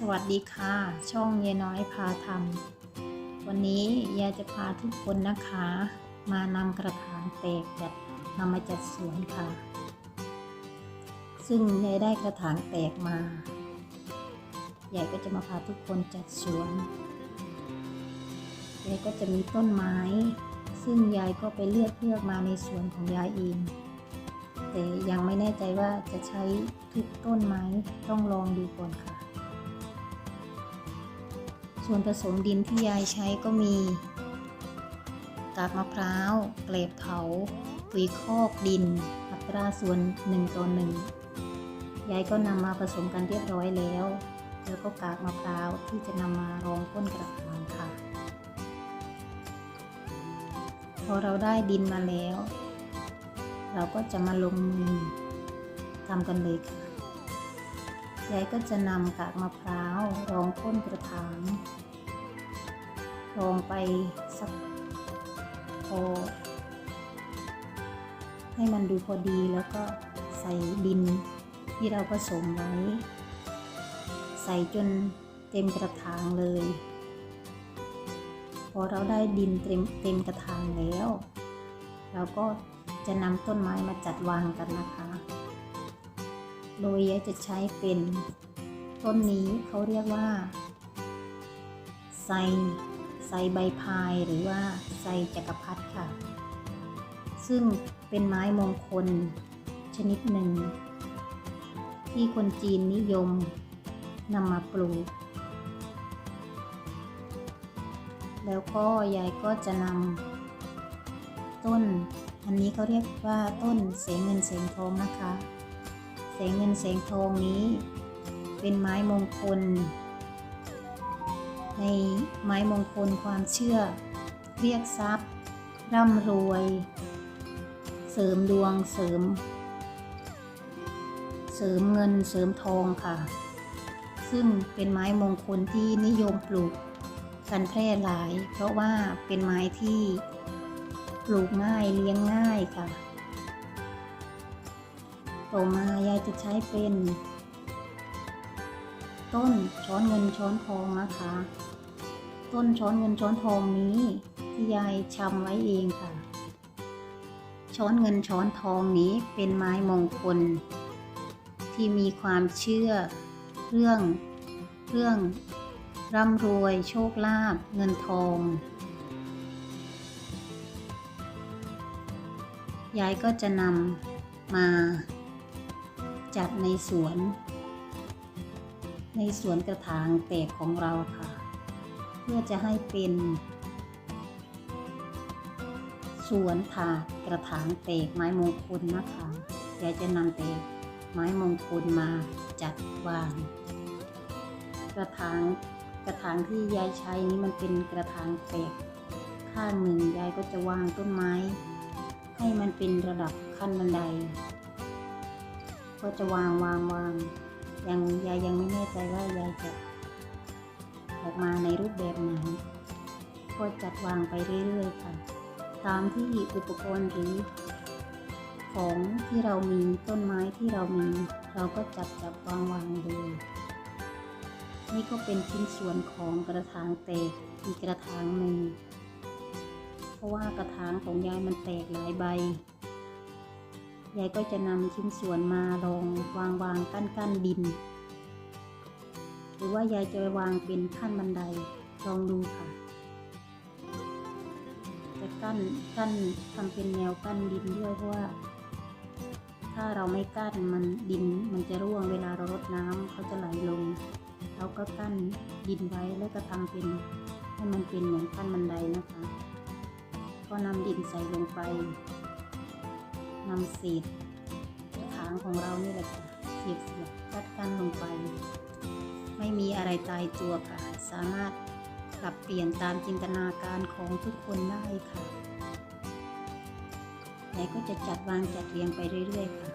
สวัสดีค่ะ ช่องยายน้อยพาทำวันนี้ยายจะพาทุกคนนะคะ มานำกระถางแตกจัดนำมาจัดสวนค่ะ ซึ่งยายได้กระถางแตกมายายก็จะมาพาทุกคนจัดสวนยายก็จะมีต้นไม้ ซึ่งยายก็ไปเลือกเลือกมาในสวนของยายเองแต่ยังไม่แน่ใจว่าจะใช้ทุกต้นไหมต้องลองดูก่อนค่ะ ส่วนผสมดินที่ยายใช้ก็มีกากมะพร้าวเกล็ดเผาปุ๋ยคอกดิน อัตราส่วน1ต่อ1ยายก็นำมาผสมกันเรียบร้อยแล้ว แล้วก็กากมะพร้าวที่จะนำมารองก้นกระถางค่ะ พอเราได้ดินมาแล้ว เราก็จะมาลงมือทำกันเลยค่ะยายก็จะนำกากมะพร้าวรองก้นกระถาง รองไปสักพอให้มันดูพอดีแล้วก็ใส่ดินที่เราผสมไว้ ใส่จนเต็มกระถางเลย พอเราได้ดินเต็มเต็มกระถางแล้ว เราก็จะนำต้นไม้มาจัดวางกันนะคะ โดยยายจะใช้เป็นต้นนี้เขาเรียกว่าไซ ไซใบพายหรือว่าไซจักรพรรดิค่ะ ซึ่งเป็นไม้มงคลชนิดหนึ่ง ที่คนจีนนิยมนำมาปลูก แล้วก็ยายก็จะนำต้น อันนี้เขาเรียกว่าต้นเสงเงินเสงทองนะคะแสงเงินแสงทองนี้ เป็นไม้มงคล ในไม้มงคลความเชื่อ เรียกทรัพย์ ร่ำรวย เสริมดวงเสริม เสริมเงินเสริมทองค่ะ ซึ่งเป็นไม้มงคลที่นิยมปลูกกันแพร่หลาย เพราะว่าเป็นไม้ที่ปลูกง่ายเลี้ยงง่ายค่ะ ต่อมายายจะใช้เป็น ต้นช้อนเงินช้อนทองนะคะ ต้นช้อนเงินช้อนทองนี้ที่ยายชำไว้เองค่ะ ช้อนเงินช้อนทองนี้เป็นไม้มงคล ที่มีความเชื่อเรื่องเรื่องร่ำรวยโชคลาภเงินทอง ยายก็จะนำมาจัดในสวน ในสวนกระถางแตกของเราค่ะ เพื่อจะให้เป็น สวนถาดกระถางแตกไม้มงคลนะคะยายจะนำแตกไม้มงคลมาจัดวาง กระถางกระถางที่ยายใช้นี้มันเป็นกระถางแตกข้างหนึ่งยายก็จะวางต้นไม้ ให้มันเป็นระดับขั้นบันได ก็จะวางวางวาง ยังยายยังไม่แน่ใจว่ายายจะออกมาในรูปแบบไหน ก็จัดวางไปเรื่อยๆค่ะ ตามที่อุปกรณ์หรือของที่เรามีต้นไม้ที่เรามี เราก็จัดจับวางวางเลยนี่ก็เป็นชิ้นส่วนของกระถางแตกอีกกระถางหนึ่งเพราะว่ากระถางของยายมันแตกหลายใบ ยายก็จะนำชิ้นส่วนมาลองวางวางกั้นกั้นดิน หรือว่ายายจะวางเป็นขั้นบันไดลองดูค่ะ จะกั้นกั้นทำเป็นแนวกั้นดินด้วยเพราะว่า ถ้าเราไม่กั้นมันดินมันจะร่วงเวลาเรารดน้ำเขาจะไหลลงเราก็กั้นดินไว้แล้วก็ทำเป็นให้มันเป็นเหมือนขั้นบันไดนะคะ ก็นำดินใส่ลงไป นำเศษกระถางของเรานี่แหละค่ะเสียบเสียบกัดกันลงไป ไม่มีอะไรตายตัวค่ะ สามารถปรับเปลี่ยนตามจินตนาการของทุกคนได้ค่ะยายก็จะจัดวางจัดเรียงไปเรื่อยๆค่ะ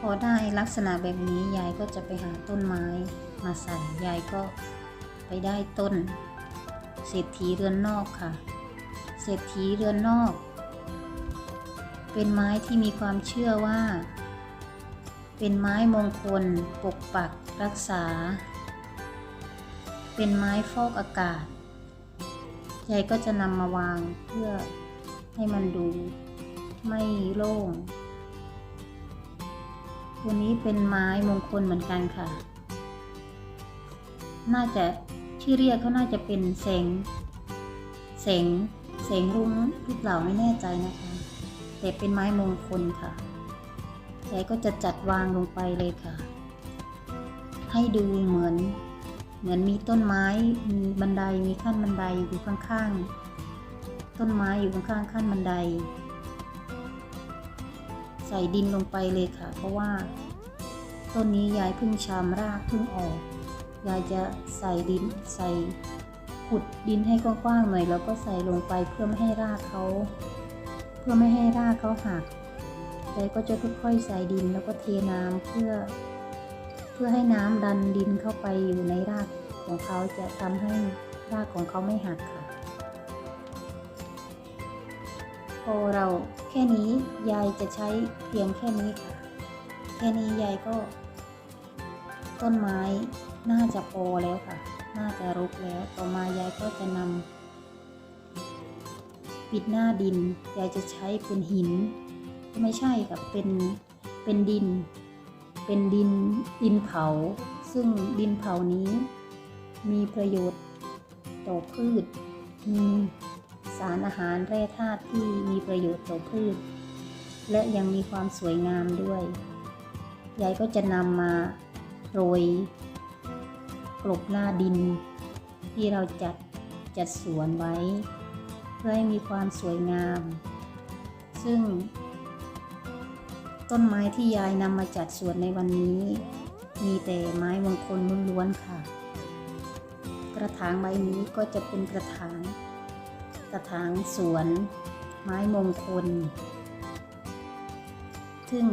พอได้ลักษณะแบบนี้ยายก็จะไปหาต้นไม้มาใส่ยายก็ไปได้ต้น เศรษฐีเรือนนอกค่ะ เศรษฐีเรือนนอก เป็นไม้ที่มีความเชื่อว่า เป็นไม้มงคล ปกปักรักษา เป็นไม้ฟอกอากาศยายก็จะนำมาวางเพื่อให้มันดูไม่โล่ง ตัวนี้เป็นไม้มงคลเหมือนกันค่ะ น่าจะชื่อเรียกเขาน่าจะเป็นแสงแสงแสงรุ้งหรือเปล่าไม่แน่ใจนะคะ แต่เป็นไม้มงคลค่ะยายก็จะจัดวางลงไปเลยค่ะ ให้ดูเหมือน เหมือนมีต้นไม้ มีบันได มีขั้นบันไดอยู่ข้างๆ ต้นไม้อยู่ข้างๆขั้นบันได ใส่ดินลงไปเลยค่ะ เพราะว่า ต้นนี้ยายเพิ่งชามรากเพิ่งออก ยายจะใส่ดินใส่ขุดดินให้กว้างๆหน่อยแล้วก็ใส่ลงไปเพื่อไม่ให้รากเขา เพื่อไม่ให้รากเขาหักยายก็จะค่อยๆใส่ดินแล้วก็เทน้ำเพื่อ เพื่อให้น้ำดันดินเข้าไปอยู่ในรากของเขาจะทำให้รากของเขาไม่หักค่ะพอเราแค่นี้ยายจะใช้เพียงแค่นี้ค่ะ แค่นี้ยายก็ ต้นไม้น่าจะโปแล้วค่ะ น่าจะรุกแล้ว ต่อมายายก็จะนำ ปิดหน้าดิน ยายจะใช้เป็นหิน ไม่ใช่ค่ะเป็นเป็นดิน เป็นดินดินเผา ซึ่งดินเผานี้ มีประโยชน์ต่อพืช มีสารอาหารแร่ธาตุที่มีประโยชน์ต่อพืช และยังมีความสวยงามด้วย ยายก็จะนำมาโรยกลบหน้าดิน ที่เราจัดจัดสวนไว้ เพื่อให้มีความสวยงาม ซึ่ง ต้นไม้ที่ยายนำมาจัดสวนในวันนี้ มีแต่ไม้มงคลล้วนๆค่ะ กระถางใบนี้ก็จะเป็นกระถาง กระถางสวน ไม้มงคล ซึ่ง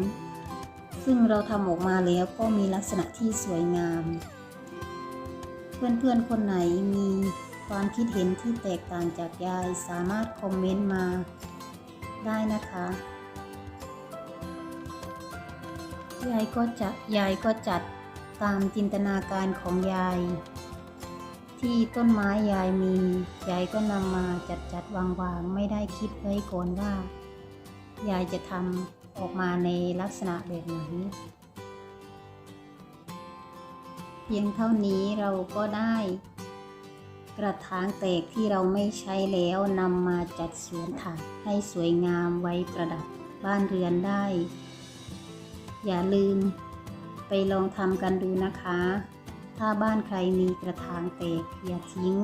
ซึ่งเราทำออกมาแล้วก็มีลักษณะที่สวยงาม เพื่อนๆคนไหนมี ความคิดเห็นที่แตกต่างจากยายสามารถคอมเมนต์มาได้นะคะยายก็จะยายก็จัดตามจินตนาการของยาย ที่ต้นไม้ยายมียายก็นำมาจัดจัดวางวางไม่ได้คิดไว้ก่อนว่า ยายจะทำออกมาในลักษณะแบบไหนเพียงเท่านี้เราก็ได้ กระถางแตกที่เราไม่ใช้แล้วนำมาจัดสวนถักให้สวยงามไว้ประดับบ้านเรือนได้ อย่าลืมไปลองทำกันดูนะคะ ถ้าบ้านใครมีกระถางแตกอย่าทิ้ง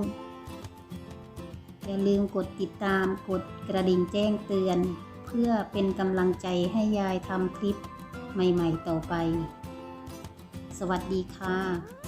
อย่าลืมกดติดตามกดกระดิ่งแจ้งเตือน เพื่อเป็นกำลังใจให้ยายทำคลิปใหม่ๆต่อไป สวัสดีค่ะ